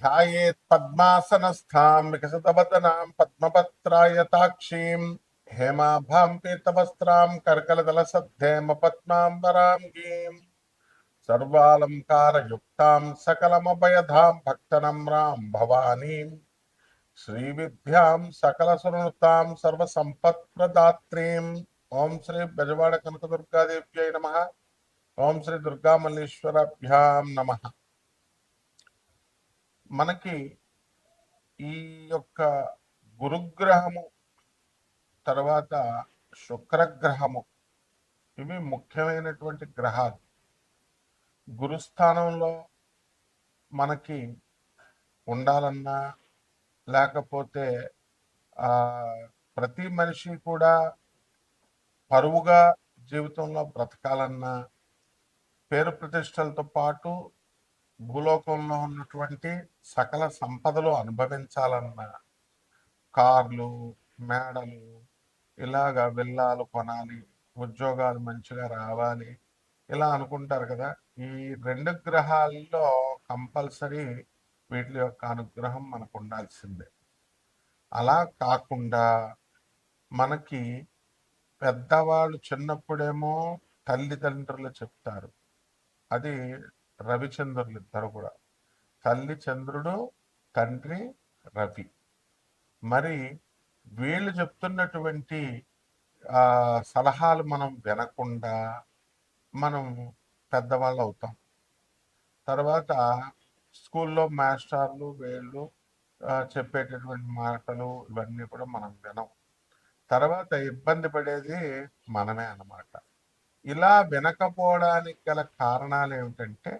ध्यायेत् पद्मासनस्थां विकसितवदनां पद्मपत्रायताक्षीं हेमाभां पीतवस्त्रां कर्कलदलसद्धेमपद्मां वराङ्गीं सर्वालङ्कारयुक्तां सकलमभयधां भक्तनम्रां भवानीं श्रीविद्यां सकलसुनृतां सर्वसम्पत्प्रदात्रीम् ॐ श्री ब्रजवाडकनकदुर्गादेव्यै नमः। ॐ श्री दुर्गामल्लेश्वराभ्यां नमः। మనకి ఈ యొక్క గురుగ్రహము తర్వాత శుక్రగ్రహము ఇవి ముఖ్యమైనటువంటి గ్రహాలు. గురుస్థానంలో మనకి ఉండాలన్నా లేకపోతే ప్రతి మనిషి కూడా పరువుగా జీవితంలో బ్రతకాలన్నా పేరు ప్రతిష్టలతో పాటు భూలోకంలో ఉన్నటువంటి సకల సంపదలు అనుభవించాలన్నా కార్లు మేడలు ఇలాగా విల్లాలు కొనాలి ఉద్యోగాలు మంచిగా రావాలి ఇలా అనుకుంటారు కదా. ఈ రెండు గ్రహాల్లో కంపల్సరీ వీటి యొక్క అనుగ్రహం మనకు ఉండాల్సిందే. అలా కాకుండా మనకి పెద్దవాళ్ళు చిన్నప్పుడేమో తల్లిదండ్రులు చెప్తారు. అది రవిచంద్రులు ఇద్దరు కూడా. తల్లి చంద్రుడు తండ్రి రవి. మరి వీళ్ళు చెప్తున్నటువంటి సలహాలు మనం వినకుండా మనం పెద్దవాళ్ళు అవుతాం. తర్వాత స్కూల్లో మాస్టర్లు వీళ్ళు చెప్పేటటువంటి మాటలు ఇవన్నీ కూడా మనం వినం. తర్వాత ఇబ్బంది పడేది మనమే అన్నమాట. ఇలా వినకపోవడానికి గల కారణాలు ఏమిటంటే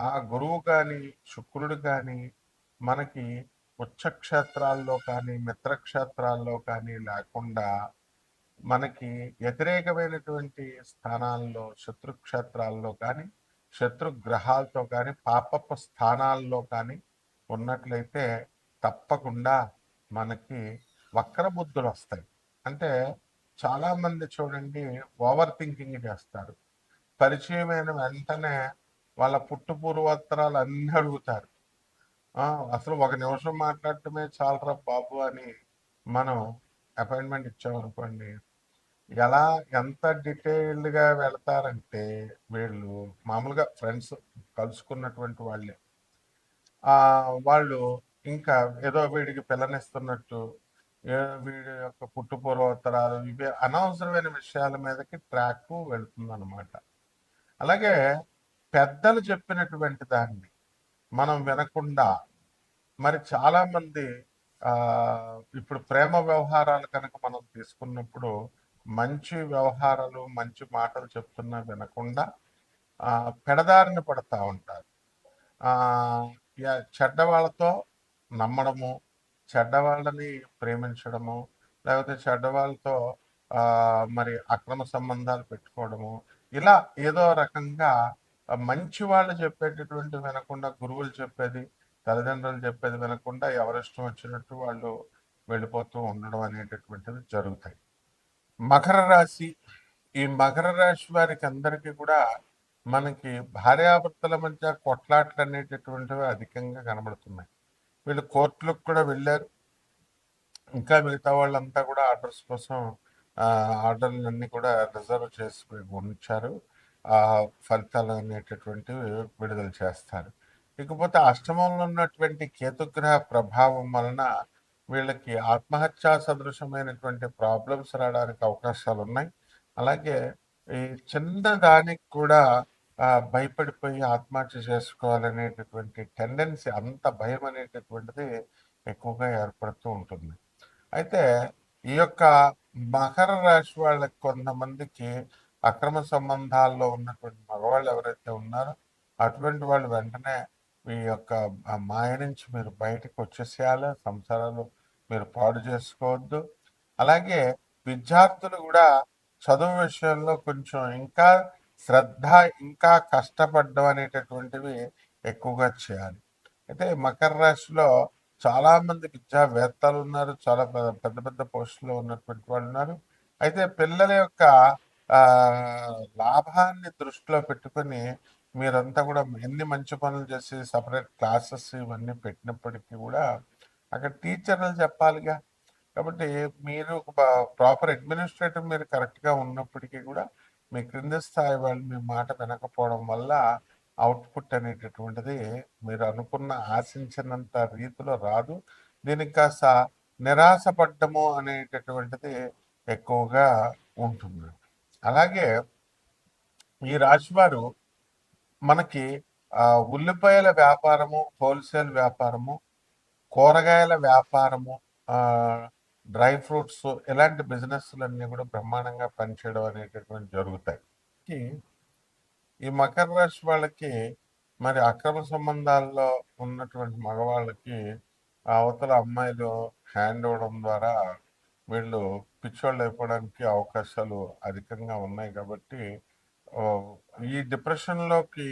ఆ గురువు కానీ శుక్రుడు కానీ మనకి ఉచ్చక్షేత్రాల్లో కానీ మిత్రక్షేత్రాల్లో కానీ లేకుండా మనకి వ్యతిరేకమైనటువంటి స్థానాల్లో శత్రుక్షేత్రాల్లో కానీ శత్రుగ్రహాలతో కానీ పాపపు స్థానాల్లో కానీ ఉన్నట్లయితే తప్పకుండా మనకి వక్రబుద్ధులు వస్తాయి. అంటే చాలామంది చూడండి ఓవర్ థింకింగ్ చేస్తారు. పరిచయమైన వెంటనే వాళ్ళ పుట్టు పూర్వోత్తరాలు అన్నీ అడుగుతారు. అసలు ఒక నిమిషం మాట్లాడటమే చాలరా బాబు అని మనం అపాయింట్మెంట్ ఇచ్చామనుకోండి ఎలా ఎంత డీటెయిల్డ్గా వెళతారంటే వీళ్ళు మామూలుగా ఫ్రెండ్స్ కలుసుకున్నటువంటి వాళ్ళే. వాళ్ళు ఇంకా ఏదో వీడికి పిల్లనిస్తున్నట్టు వీడి యొక్క పుట్టు పూర్వోత్తరాలు ఇవి అనవసరమైన విషయాల మీదకి ట్రాక్ వెళుతుందన్నమాట. అలాగే పెద్దలు చెప్పినటువంటి దాన్ని మనం వినకుండా మరి చాలామంది ఇప్పుడు ప్రేమ వ్యవహారాలు కనుక మనం తీసుకున్నప్పుడు మంచి వ్యవహారాలు మంచి మాటలు చెప్తున్నా వినకుండా పెడదారిని పెడదారిన పడతా ఉంటారు. చెడ్డవాళ్ళతో యా- నమ్మడము చెడ్డవాళ్ళని ప్రేమించడము లేకపోతే చెడ్డవాళ్ళతో మరి అక్రమ సంబంధాలు పెట్టుకోవడము ఇలా ఏదో రకంగా మంచి వాళ్ళు చెప్పేటటువంటి వినకుండా గురువులు చెప్పేది తల్లిదండ్రులు చెప్పేది వినకుండా ఎవరిష్టం వచ్చినట్టు వాళ్ళు వెళ్ళిపోతూ ఉండడం అనేటటువంటిది జరుగుతాయి. మకర రాశి ఈ మకర రాశి వారికి అందరికీ కూడా మనకి భార్యాభర్తల మధ్య కొట్లాట్లు అనేటటువంటివి అధికంగా కనబడుతున్నాయి. వీళ్ళు కోర్టులకు కూడా వెళ్ళారు. ఇంకా మిగతా వాళ్ళంతా కూడా ఆర్డర్స్ కోసం ఆర్డర్లన్నీ కూడా రిజర్వ్ చేసి ఉంచారు ఆ ఫలితాలు అనేటటువంటివి విడుదల చేస్తారు. ఇకపోతే అష్టమంలో ఉన్నటువంటి కేతుగ్రహ ప్రభావం వలన వీళ్ళకి ఆత్మహత్యా సదృశమైనటువంటి ప్రాబ్లమ్స్ రావడానికి అవకాశాలు ఉన్నాయి అలాగే ఈ చిన్న దానికి కూడా భయపడిపోయి ఆత్మహత్య చేసుకోవాలనేటటువంటి టెండెన్సీ అంత భయం అనేటటువంటిది ఎక్కువగా ఏర్పడుతూ ఉంటుంది. అయితే ఈ యొక్క మకర రాశి వాళ్ళకి కొంతమందికి అక్రమ సంబంధాల్లో ఉన్నటువంటి మగవాళ్ళు ఎవరైతే ఉన్నారో అటువంటి వాళ్ళు వెంటనే మీ యొక్క మాయ నుంచి మీరు బయటకు వచ్చేసేయాలి. సంసారాలు మీరు పాడు చేసుకోవద్దు. అలాగే విద్యార్థులు కూడా చదువు విషయంలో కొంచెం ఇంకా శ్రద్ధ ఇంకా కష్టపడడం అనేటటువంటివి ఎక్కువగా చేయాలి. అయితే మకర రాశిలో చాలామంది విద్యావేత్తలు ఉన్నారు చాలా పెద్ద పెద్ద పోస్టులో ఉన్నటువంటి వాళ్ళు ఉన్నారు. అయితే పిల్లల యొక్క లాభాన్ని దృష్టిలో పెట్టుకొని మీరంతా కూడా ఎన్ని మంచి పనులు చేసి సపరేట్ క్లాసెస్ ఇవన్నీ పెట్టినప్పటికీ కూడా అక్కడ టీచర్లు చెప్పాలిగా. కాబట్టి మీరు ప్రాపర్ అడ్మినిస్ట్రేటర్ మీరు కరెక్ట్గా ఉన్నప్పటికీ కూడా మీ క్రింద స్థాయి వాళ్ళు మీ మాట వినకపోవడం వల్ల అవుట్పుట్ అనేటటువంటిది మీరు అనుకున్న ఆశించినంత రీతిలో రాదు. దీనికి కాస్త నిరాశపడ్డము అనేటటువంటిది ఎక్కువగా ఉంటుంది. అలాగే ఈ రాశివారు మనకి ఆ, ఉల్లిపాయల వ్యాపారము హోల్సేల్ వ్యాపారము కూరగాయల వ్యాపారము ఆ, డ్రై ఫ్రూట్స్ ఇలాంటి బిజినెస్లన్నీ కూడా బ్రహ్మాండంగా పనిచేయడం అనేటటువంటి జరుగుతాయి. ఈ మకర రాశి వాళ్ళకి మరి అక్రమ సంబంధాల్లో ఉన్నటువంటి మగవాళ్ళకి అవతల అమ్మాయిలు హ్యాండ్ ఇవ్వడం ద్వారా వీళ్ళు పిచ్చోళ్ళు అయిపోవడానికి అవకాశాలు అధికంగా ఉన్నాయి కాబట్టి ఈ డిప్రెషన్లోకి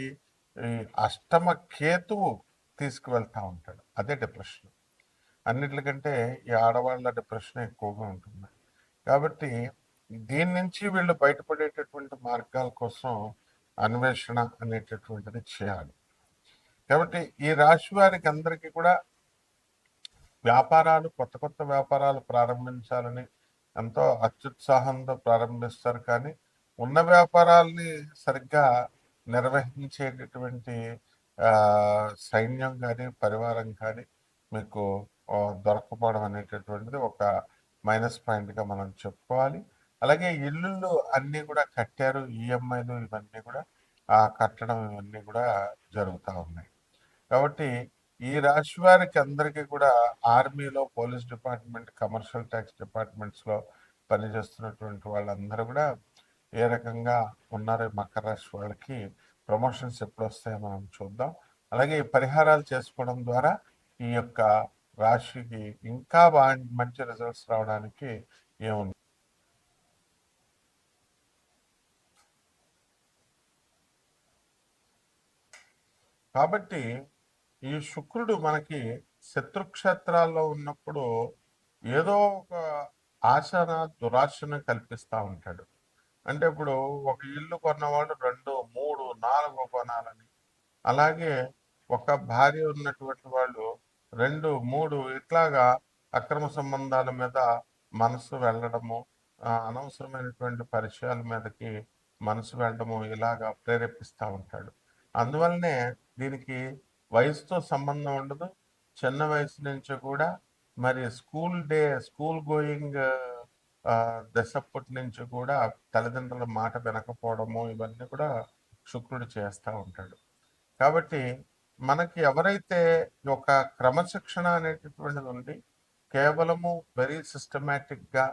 ఈ అష్టమ కేతువు తీసుకువెళ్తూ ఉంటాడు. అదే డిప్రెషన్. అన్నిటికంటే ఈ ఆడవాళ్ళ డిప్రెషన్ ఎక్కువగా ఉంటుంది. కాబట్టి దీని నుంచి వీళ్ళు బయటపడేటటువంటి మార్గాల కోసం అన్వేషణ అనేటటువంటిది చేయాలి. కాబట్టి ఈ రాశి వారికి అందరికీ కూడా వ్యాపారాలు కొత్త కొత్త వ్యాపారాలు ప్రారంభించాలని ఎంతో అత్యుత్సాహంతో ప్రారంభిస్తారు. కానీ ఉన్న వ్యాపారాల్ని సరిగ్గా నిర్వహించేటటువంటి సైన్యం కానీ పరివారం కానీ మీకు దొరకపోవడం అనేటటువంటిది ఒక మైనస్ పాయింట్గా మనం చెప్పుకోవాలి. అలాగే ఇల్లులు అన్నీ కూడా కట్టారు. ఈఎంఐలు ఇవన్నీ కూడా ఆ కట్టడం ఇవన్నీ కూడా జరుగుతూ ఉన్నాయి. కాబట్టి ఈ రాశి వారికి అందరికీ కూడా ఆర్మీలో పోలీస్ డిపార్ట్మెంట్ కమర్షియల్ ట్యాక్స్ డిపార్ట్మెంట్స్లో పనిచేస్తున్నటువంటి వాళ్ళందరూ కూడా ఏ రకంగా ఉన్నారో మకర రాశి వాళ్ళకి ప్రమోషన్స్ ఎప్పుడు వస్తాయో మనం చూద్దాం. అలాగే ఈ పరిహారాలు చేసుకోవడం ద్వారా ఈ యొక్క రాశికి ఇంకా బాగా మంచి రిజల్ట్స్ రావడానికి ఏముంది? కాబట్టి ఈ శుక్రుడు మనకి శత్రుక్షేత్రాల్లో ఉన్నప్పుడు ఏదో ఒక ఆశన దురాశను కల్పిస్తూ ఉంటాడు. అంటే ఇప్పుడు ఒక ఇల్లు కొన్నవాడు రెండు మూడు నాలుగు కొనాలని. అలాగే ఒక భార్య ఉన్నటువంటి వాళ్ళు రెండు మూడు ఇట్లాగా అక్రమ సంబంధాల మీద మనసు వెళ్ళడము అనవసరమైనటువంటి పరిచయాల మీదకి మనసు వెళ్ళడము ఇలాగా ప్రేరేపిస్తూ ఉంటాడు. అందువల్లనే దీనికి వయసుతో సంబంధం ఉండదు. చిన్న వయసు నుంచి కూడా మరి స్కూల్ డే స్కూల్ గోయింగ్ దశప్పటి నుంచి కూడా తల్లిదండ్రుల మాట వినకపోవడము ఇవన్నీ కూడా శుక్రుడు చేస్తూ ఉంటాడు. కాబట్టి మనకి ఎవరైతే ఒక క్రమశిక్షణ అనేటటువంటిది ఉంది కేవలము వెరీ సిస్టమేటిక్గా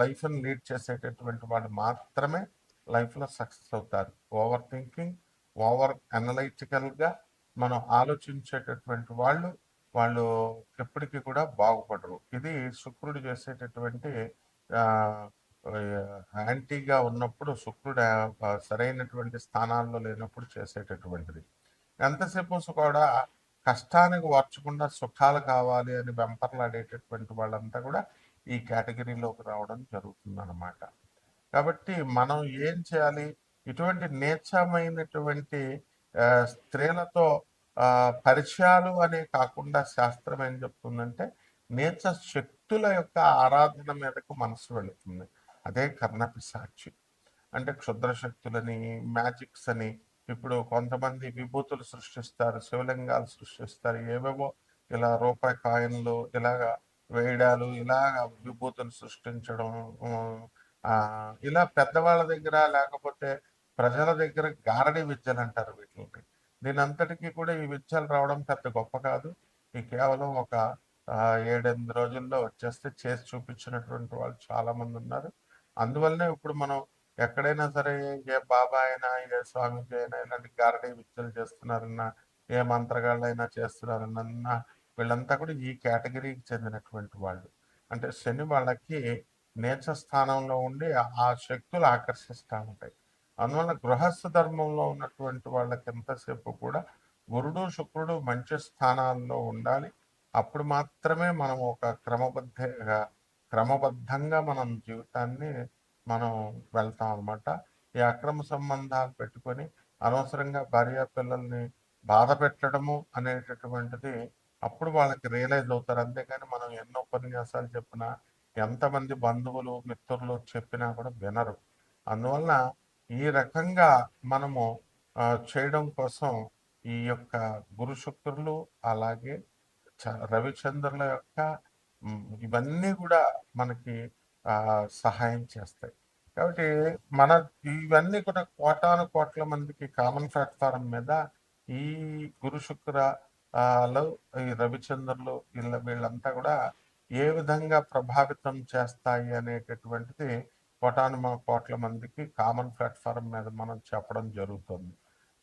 లైఫ్ని లీడ్ చేసేటటువంటి వాళ్ళు మాత్రమే లైఫ్లో సక్సెస్ అవుతారు. ఓవర్ థింకింగ్ ఓవర్ అనలైటికల్గా మనం ఆలోచించేటటువంటి వాళ్ళు వాళ్ళు ఎప్పటికీ కూడా బాగుపడరు. ఇది శుక్రుడు చేసేటటువంటి యాంటీగా ఉన్నప్పుడు శుక్రుడు సరైనటువంటి స్థానాల్లో లేనప్పుడు చేసేటటువంటిది. ఎంతసేపు కూడా కష్టానికి వార్చకుండా సుఖాలు కావాలి అని వెంపర్లాడేటటువంటి వాళ్ళంతా కూడా ఈ కేటగిరీలోకి రావడం జరుగుతుందన్నమాట. కాబట్టి మనం ఏం చేయాలి? ఇటువంటి నీచమైనటువంటి స్త్రీలతో పరిచయాలు అనే కాకుండా శాస్త్రం ఏం చెప్తుందంటే నీచ శక్తుల యొక్క ఆరాధన మీదకు మనసు వెళుతుంది. అదే కర్ణపిశాచి. అంటే క్షుద్ర శక్తులని మ్యాజిక్స్ అని ఇప్పుడు కొంతమంది విభూతులు సృష్టిస్తారు శివలింగాలు సృష్టిస్తారు ఏవేవో ఇలా రూపాయి కాయిన్లు ఇలాగా వేయడాలు ఇలాగ విభూతులు సృష్టించడం ఇలా పెద్దవాళ్ళ దగ్గర లేకపోతే ప్రజల దగ్గర గారడి విద్యలు అంటారు వీటిని. దీని అంతటికీ కూడా ఈ విద్యలు రావడం పెద్ద గొప్ప కాదు. ఈ కేవలం ఒక ఏడెనిమిది రోజుల్లో వచ్చేస్తే చేసి చూపించినటువంటి వాళ్ళు చాలా మంది ఉన్నారు. అందువల్లనే ఇప్పుడు మనం ఎక్కడైనా సరే ఏ బాబా అయినా ఏ స్వామిజీ అయినా ఇలాంటి గారడీ విద్యలు చేస్తున్నారన్నా ఏ మంత్రగాళ్ళైనా చేస్తున్నారన్నా వీళ్ళంతా కూడా ఈ కేటగిరీకి చెందినటువంటి వాళ్ళు. అంటే శని వాళ్ళకి నేచ స్థానంలో ఉండి ఆ శక్తులు ఆకర్షిస్తూ ఉంటాయి. అందువల్ల గృహస్థ ధర్మంలో ఉన్నటువంటి వాళ్ళకి ఎంతసేపు కూడా గురుడు శుక్రుడు మంచి స్థానాల్లో ఉండాలి. అప్పుడు మాత్రమే మనం ఒక క్రమబద్ధంగా క్రమబద్ధంగా మనం జీవితాన్ని మనం వెళ్తాం అనమాట ఈ అక్రమ సంబంధాలు పెట్టుకొని అనవసరంగా భార్య పిల్లల్ని బాధ పెట్టడము అనేటటువంటిది అప్పుడు వాళ్ళకి రియలైజ్ అవుతారు. అంతేగాని మనం ఎన్నో ఉపన్యాసాలు చెప్పినా ఎంతమంది బంధువులు మిత్రులు చెప్పినా కూడా వినరు. అందువలన ఈ రకంగా మనము చేయడం కోసం ఈ యొక్క గురు శుక్రులు అలాగే చ- రవిచంద్రుల యొక్క ఇవన్నీ కూడా మనకి సహాయం చేస్తాయి. కాబట్టి మన ఇవన్నీ కూడా కోటాను కోట్ల మందికి కామన్ ప్లాట్ఫారం మీద ఈ గురు శుక్ర ఈ రవిచంద్రులు వీళ్ళ వీళ్ళంతా కూడా ఏ విధంగా ప్రభావితం చేస్తాయి అనేటటువంటిది కోటాను కోట్ల మందికి కామన్ ప్లాట్ఫారం మీద మనం చెప్పడం జరుగుతుంది.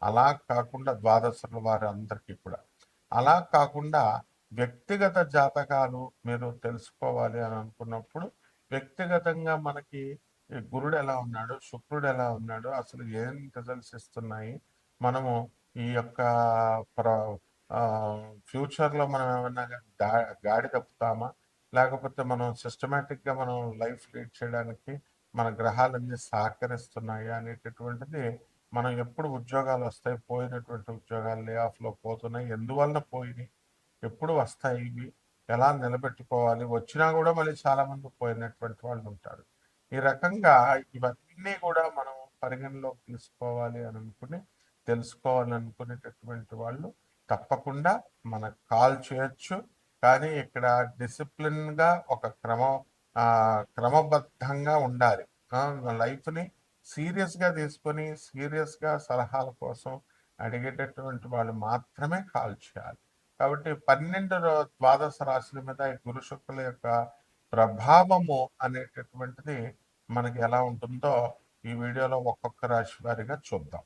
అలా కాకుండా ద్వాదశుల వారి అందరికీ కూడా. అలా కాకుండా వ్యక్తిగత జాతకాలు మీరు తెలుసుకోవాలి అని అనుకున్నప్పుడు వ్యక్తిగతంగా మనకి ఈ గురుడు ఎలా ఉన్నాడు శుక్రుడు ఎలా ఉన్నాడు అసలు ఏం రిజల్ట్స్ ఇస్తున్నాయి మనము ఈ యొక్క ప్ర ఫ్యూచర్లో మనం ఏమన్నా దా- గాడి తప్పుతామా లేకపోతే మనం సిస్టమేటిక్గా మనం లైఫ్ లీడ్ చేయడానికి మన గ్రహాలన్నీ సహకరిస్తున్నాయి అనేటటువంటిది మనం ఎప్పుడు ఉద్యోగాలు వస్తాయి పోయినటువంటి ఉద్యోగాలు లే ఆఫ్లో పోతున్నాయి ఎందువల్ల పోయినాయి ఎప్పుడు వస్తాయి ఇవి ఎలా నిలబెట్టుకోవాలి వచ్చినా కూడా మళ్ళీ చాలామంది పోయినటువంటి వాళ్ళు ఉంటారు. ఈ రకంగా ఇవన్నీ కూడా మనం పరిగణలోకి తీసుకోవాలి అని అనుకుని తెలుసుకోవాలి అనుకునేటటువంటి వాళ్ళు తప్పకుండా మనకు కాల్ చేయొచ్చు. కానీ ఇక్కడ డిసిప్లిన్గా ఒక క్రమ క్రమబద్ధంగా ఉండాలి. లైఫ్ని సీరియస్గా తీసుకొని సీరియస్గా సలహాల కోసం అడిగేటటువంటి వాళ్ళు మాత్రమే కాల్ చేయాలి. కాబట్టి పన్నెండు ద్వాదశ రాశుల మీద ఈ గురు శుక్రుల యొక్క ప్రభావము అనేటటువంటిది మనకి ఎలా ఉంటుందో ఈ వీడియోలో ఒక్కొక్క రాశి వారిగా చూద్దాం.